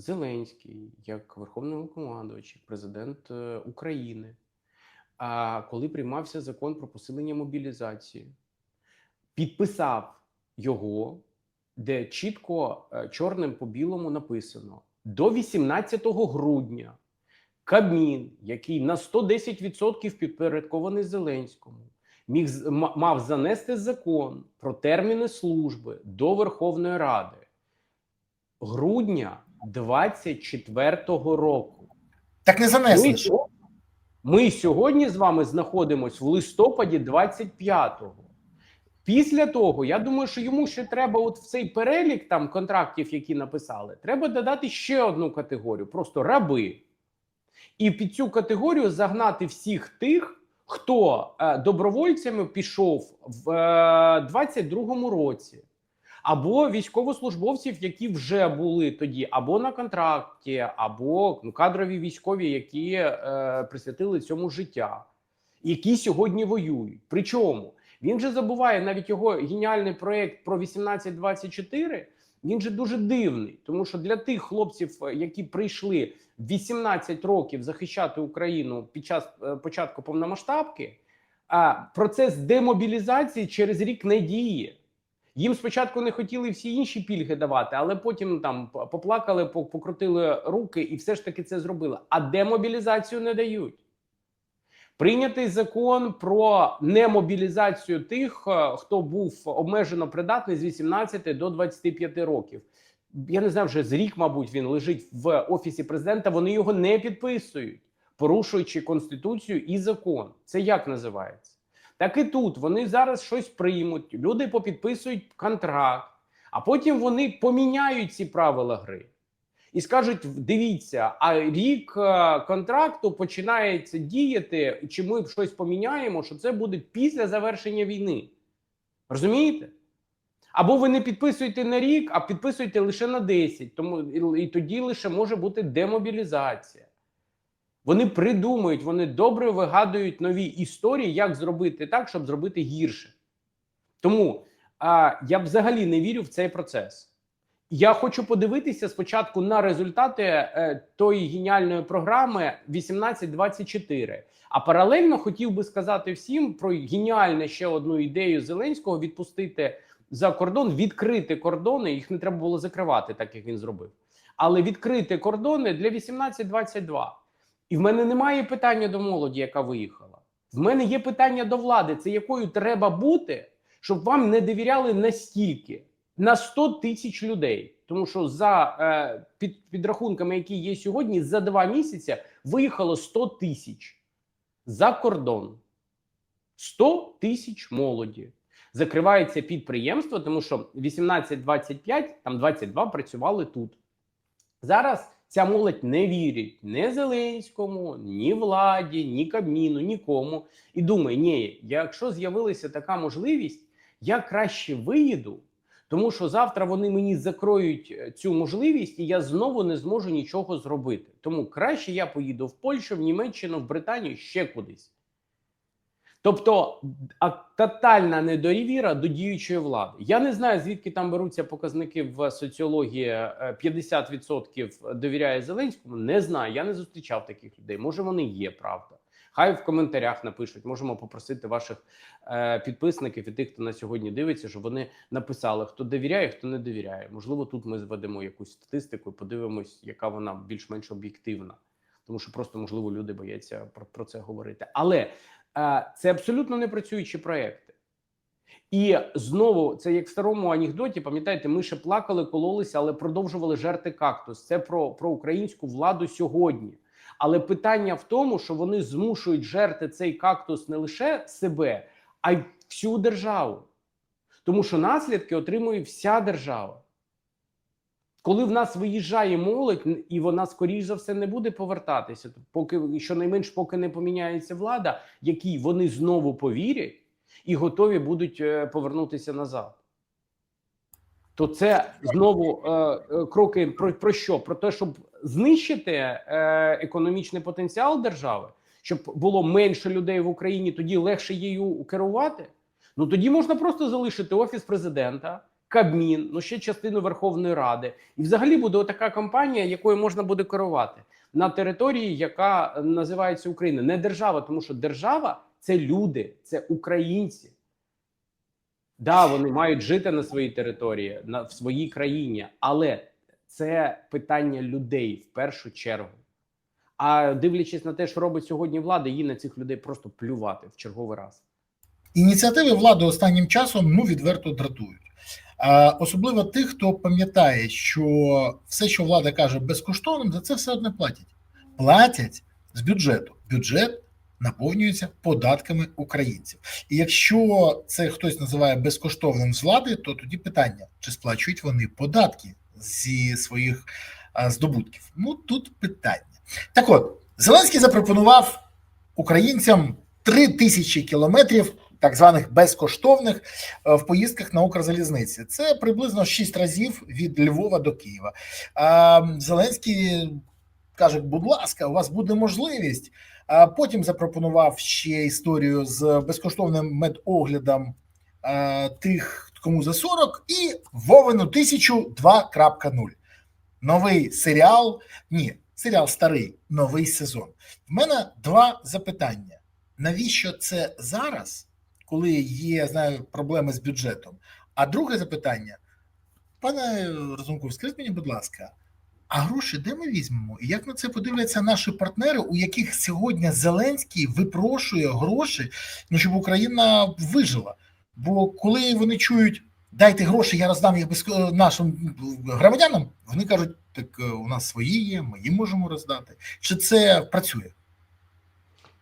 Зеленський, як Верховний Головнокомандувач, як президент е, України, а коли приймався закон про посилення мобілізації, підписав його, де чітко е, чорним по білому написано: до 18 грудня Кабмін, який на 110% підпорядкований Зеленському, міг мав занести закон про терміни служби до Верховної Ради. Грудня 24-го року. Так не занесли. Ми, ми сьогодні з вами знаходимося в листопаді 25-го. Після того, я думаю, що йому ще треба, от в цей перелік там контрактів, які написали, треба додати ще одну категорію: просто раби. І під цю категорію загнати всіх тих, хто е, добровольцями пішов в е, 22-му році, або військовослужбовців, які вже були тоді, або на контракті, або ну, кадрові військові, які е, присвятили цьому життя, які сьогодні воюють. Причому він же забуває навіть його геніальний проект про 1824, Він же дуже дивний, тому що для тих хлопців, е, які прийшли в 18 років захищати Україну під час е, початку повномасштабки, процес демобілізації через рік не діє. Їм спочатку не хотіли всі інші пільги давати, але потім там поплакали, покрутили руки і все ж таки це зробили. А демобілізацію не дають. Прийнятий закон про немобілізацію тих, е, хто був обмежено придатний з 18 до 25 років. Я не знаю, вже з рік, мабуть, він лежить в офісі президента. Вони його не підписують, порушуючи конституцію і закон. Це як називається? Так і тут вони зараз щось приймуть, люди попідписують контракт, а потім вони поміняють ці правила гри і скажуть: дивіться, а рік е, контракту починається діяти, чи ми щось поміняємо, що це буде після завершення війни. Розумієте? Або ви не підписуєте на рік, а підписуєте лише на 10, тому і, і тоді лише може бути демобілізація. Вони придумують, вони добре вигадують нові історії, як зробити так, щоб зробити гірше. Тому а, я взагалі не вірю в цей процес. Я хочу подивитися спочатку на результати е, тої геніальної програми 1824. А паралельно хотів би сказати всім про геніальну ще одну ідею Зеленського відпустити за кордон, відкрити кордони. Їх не треба було закривати, так як він зробив. Але відкрити кордони для 1822. І в мене немає питання до молоді, яка виїхала. В мене є питання до влади: це якою треба бути, щоб вам не довіряли настільки на 100 тисяч людей. Тому що за е, під, підрахунками, які є сьогодні, за два місяці виїхало 100 тисяч за кордон. 100 тисяч молоді. Закривається підприємство, тому що 18-25, там 22 працювали тут. Зараз ця молодь не вірить ні Зеленському, ні владі, ні Кабміну, нікому. І думає, ні, якщо з'явилася така можливість, я краще виїду, тому що завтра вони мені закроють е, цю можливість, і я знову не зможу нічого зробити. Тому краще я поїду в Польщу, в Німеччину, в Британію ще кудись. Тобто тотальна недовіра до діючої влади. Я не знаю, звідки там беруться показники в соціології. е, 50% довіряє Зеленському. Не знаю. Я не зустрічав таких людей. Може, вони є, правда. Хай в коментарях напишуть. Можемо попросити ваших е, підписників і тих, хто на сьогодні дивиться, щоб вони написали, хто довіряє, хто не довіряє. Можливо, тут ми зведемо якусь статистику і подивимось, яка вона більш-менш об'єктивна. Тому що просто можливо люди бояться про, про це говорити. Але е, це абсолютно не працюючі проекти. І знову це як в старому анекдоті. Пам'ятаєте, ми ще плакали, кололися, але продовжували жерти кактус. Це про, про українську владу сьогодні. Але питання в тому, що вони змушують жерти цей кактус не лише себе, а й всю державу. Тому що наслідки отримує вся держава. Коли в нас виїжджає молодь, і вона скоріш за все не буде повертатися, поки щонайменш поки не поміняється влада, якій вони знову повірять і готові будуть е, повернутися назад. То це знову е, е, кроки про, про що? Про те, щоб знищити е, економічний потенціал держави, щоб було менше людей в Україні, тоді легше її керувати. Ну тоді можна просто залишити офіс президента Кабмін, ну ще частину Верховної Ради, і взагалі буде така компанія, якою можна буде керувати на території, яка називається Україна, не держава, тому що держава це люди, це українці. Да, вони мають жити на своїй території, на в своїй країні, але це питання людей в першу чергу. А дивлячись на те, що робить сьогодні влада, їй на цих людей просто плювати в черговий раз. Ініціативи влади останнім часом ну відверто дратують. Особливо тих, хто пам'ятає, що все, що влада каже безкоштовним, за це все одне платять. Платять з бюджету. Бюджет наповнюється податками українців. І якщо це хтось називає безкоштовним з влади, то тоді питання: чи сплачують вони податки зі своїх здобутків? Ну тут питання. Так от, Зеленський запропонував українцям три тисячі кілометрів так званих безкоштовних е, в поїздках на Укрзалізниці. Це приблизно 6 разів від Львова до Києва. Зеленський каже: будь ласка, у вас буде можливість. А потім запропонував ще історію з безкоштовним медоглядом е, тих, кому за 40, і Вовину 1000 2.0. Новий серіал. Ні, серіал старий, новий сезон. В мене два запитання: навіщо це зараз? Коли є знаю, проблеми з бюджетом. А друге запитання, пане Розумков, скажіть мені, будь ласка, а гроші де ми візьмемо? І як на це подивляться наші партнери, у яких сьогодні Зеленський випрошує гроші, ну щоб Україна вижила? Бо коли вони чують, дайте гроші, я роздам їх без нашим громадянам, вони кажуть, так е, у нас свої є, ми їм можемо роздати. Чи це працює?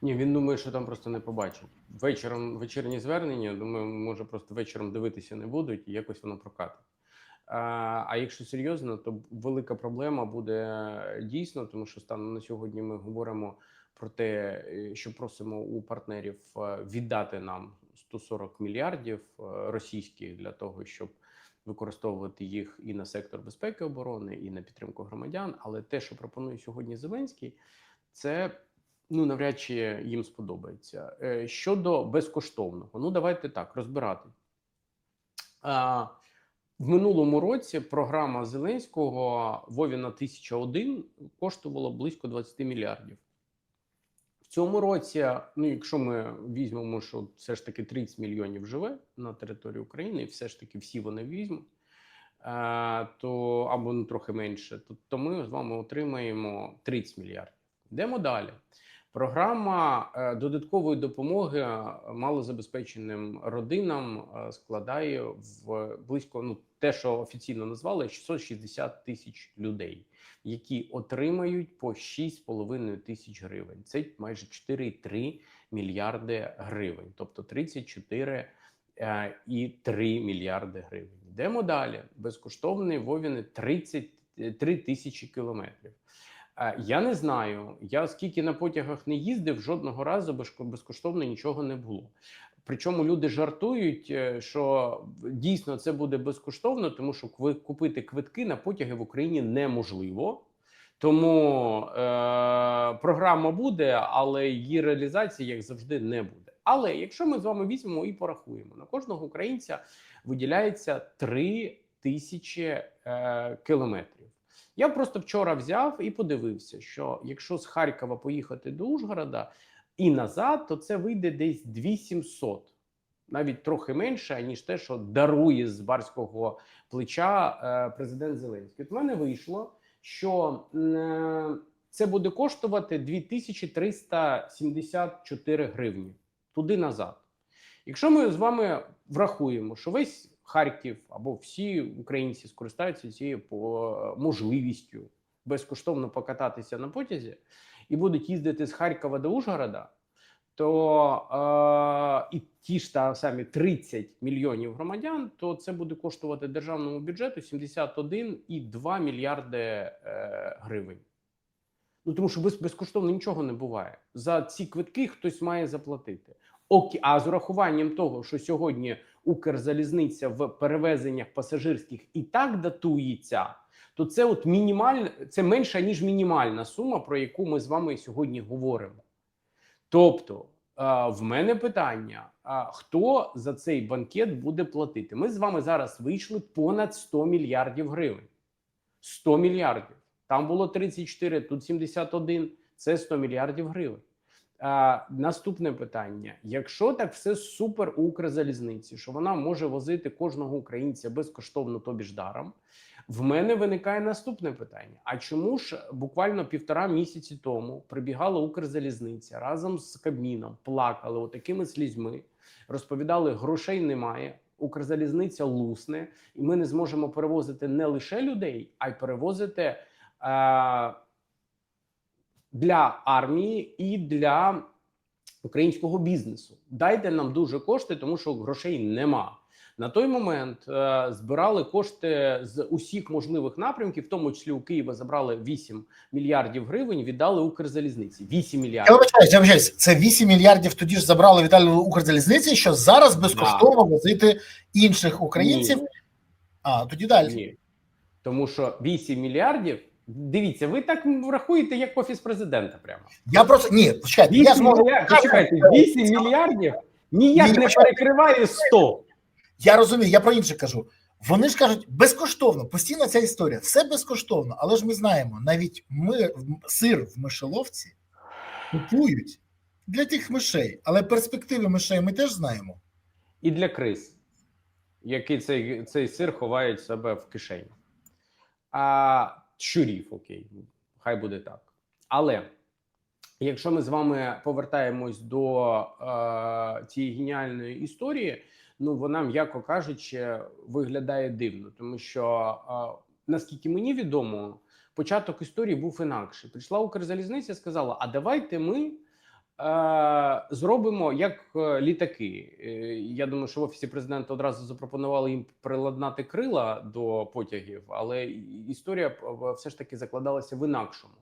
Ні, він думає, що там просто не побачить. Вечором вечірні звернення, думаю, може просто вечором дивитися не будуть і якось воно прокатить. А, а якщо серйозно, то велика проблема буде дійсно, тому що станом на сьогодні ми говоримо про те, що просимо у партнерів віддати нам 140 мільярдів російських для того, щоб використовувати їх і на сектор безпеки оборони, і на підтримку громадян. Але те, що пропонує сьогодні Зеленський, це ну навряд чи їм сподобається. Е, щодо безкоштовного, ну давайте так розбирати. В минулому році програма Зеленського Вовіна 1001 коштувала близько 20 мільярдів. В цьому році, ну якщо ми візьмемо, що все ж таки 30 мільйонів живе на території України, і все ж таки всі вони візьмуть, то або ну, трохи менше, то, то ми з вами отримаємо 30 мільярдів. Йдемо далі. Програма е, додаткової допомоги малозабезпеченим родинам е, складає в близько ну те, що офіційно назвали 660 тисяч людей, які отримають по 6,5 тисяч гривень. Це майже 4,3 мільярди гривень, тобто 34 і 3 мільярди гривень. Йдемо далі. Безкоштовний вовіни 33 тисячі кілометрів. Я не знаю. Я скільки на потягах не їздив, жодного разу безкоштовно нічого не було. Причому люди жартують, е, що дійсно це буде безкоштовно, тому що купити квитки на потяги в Україні неможливо. Тому е, програма буде, але її реалізація, як завжди, не буде. Але якщо ми з вами візьмемо і порахуємо, на кожного українця виділяється 3 тисячі е, кілометрів. Я просто вчора взяв і подивився, що якщо з Харкова поїхати до Ужгорода і назад, то це вийде десь 2700. навіть трохи менше, ніж те, що дарує з барського плеча е, президент Зеленський. От в мене вийшло, що е, це буде коштувати 2374 гривні туди назад. Якщо ми з вами врахуємо, що весь Харків або всі українці скористаються цією можливістю безкоштовно покататися на потязі і будуть їздити з Харкова до Ужгорода, то е, і ті ж та самі 30 мільйонів громадян, то це буде коштувати державному бюджету 71,2 мільярди е, гривень. Ну тому що без, безкоштовно нічого не буває. За ці квитки хтось має заплатити. А з урахуванням того, що сьогодні Укрзалізниця в перевезеннях пасажирських і так датується, то це от мінімальна, це менша ніж мінімальна сума, про яку ми з вами сьогодні говоримо. Тобто в мене питання: хто за цей банкет буде платити? Ми з вами зараз вийшли понад 100 мільярдів гривень. 100 мільярдів. Там було 34, тут 71. Це 100 мільярдів гривень. А, наступне питання: якщо так все супер Укрзалізниці, що вона може возити кожного українця безкоштовно, тобі ж даром, в мене виникає наступне питання: а чому ж буквально півтора місяці тому прибігала Укрзалізниця разом з Кабміном, плакали отакими слізьми, розповідали, грошей немає. Укрзалізниця лусне, і ми не зможемо перевозити не лише людей, а й перевозити е, для армії і для українського бізнесу. Дайте нам дуже кошти, тому що грошей нема. На той момент е, збирали кошти з усіх можливих напрямків, в тому числі у Києва забрали 8 мільярдів гривень, віддали Укрзалізниці. 8 Я мільярдів. вибачаюсь, я вибачаюсь. Це 8 мільярдів тоді ж забрали Віталію Укрзалізниці, що зараз безкоштовно возити інших українців. Ні. А тоді далі. Ні. Тому що 8 мільярдів. Дивіться, ви так врахуєте, як офіс президента. Прямо Я просто ні, почекайте. Я 8 зможу мільярдів. Почекайте, 8 мільярдів ніяк Ні, не перекриває 100. Я розумію, я про інше кажу. Вони ж кажуть, безкоштовно, постійна ця історія, все безкоштовно, але ж ми знаємо, навіть ми сир в мишеловці купують для тих мишей, але перспективи мишей ми теж знаємо. і для криз, який цей, цей сир ховає в себе в кишені. А щурів, окей, хай буде так. Але якщо ми з вами повертаємось до е, цієї геніальної історії, ну вона, м'яко кажучи, виглядає дивно, тому що е, наскільки мені відомо, початок історії був інакший. Прийшла Укрзалізниця сказала: А давайте ми. Е, зробимо як е, літаки. Е, Я думаю, що в офісі президента одразу запропонували їм приладнати крила до потягів, але історія все ж таки закладалася в інакшому.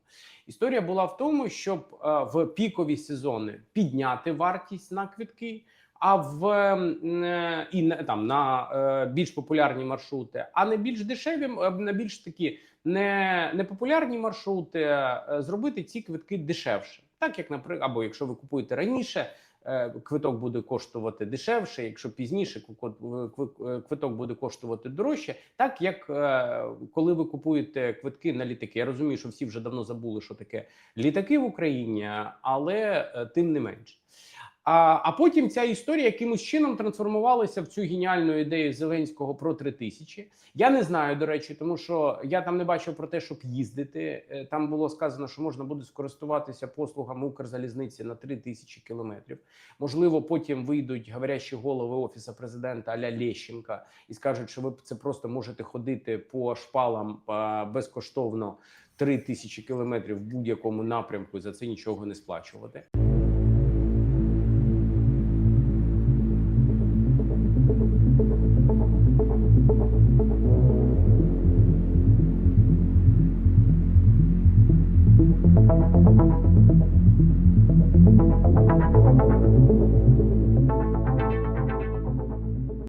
Історія була в тому, щоб в пікові сезони підняти вартість на квитки. А в і на там на більш популярні маршрути, а не більш дешеві, на більш такі не, не популярні маршрути, зробити ці квитки дешевше. Так як наприклад, або якщо ви купуєте раніше, е, квиток буде коштувати дешевше. Якщо пізніше квиток- буде коштувати дорожче, так як е, коли ви купуєте квитки на літаки. Я розумію, що всі вже давно забули, що таке літаки в Україні, але е, тим не менше. А, а потім ця історія якимось чином трансформувалася в цю геніальну ідею Зеленського про три тисячі. Я не знаю, до речі, тому що я там не бачив про те, щоб їздити. Е, Там було сказано, що можна буде скористуватися послугами Укрзалізниці на три тисячі кілометрів. Можливо, потім вийдуть говорящі голови офісу президента Аля Лещенка і скажуть, що ви це просто можете ходити по шпалам безкоштовно три тисячі кілометрів в будь-якому напрямку. і За це нічого не сплачувати.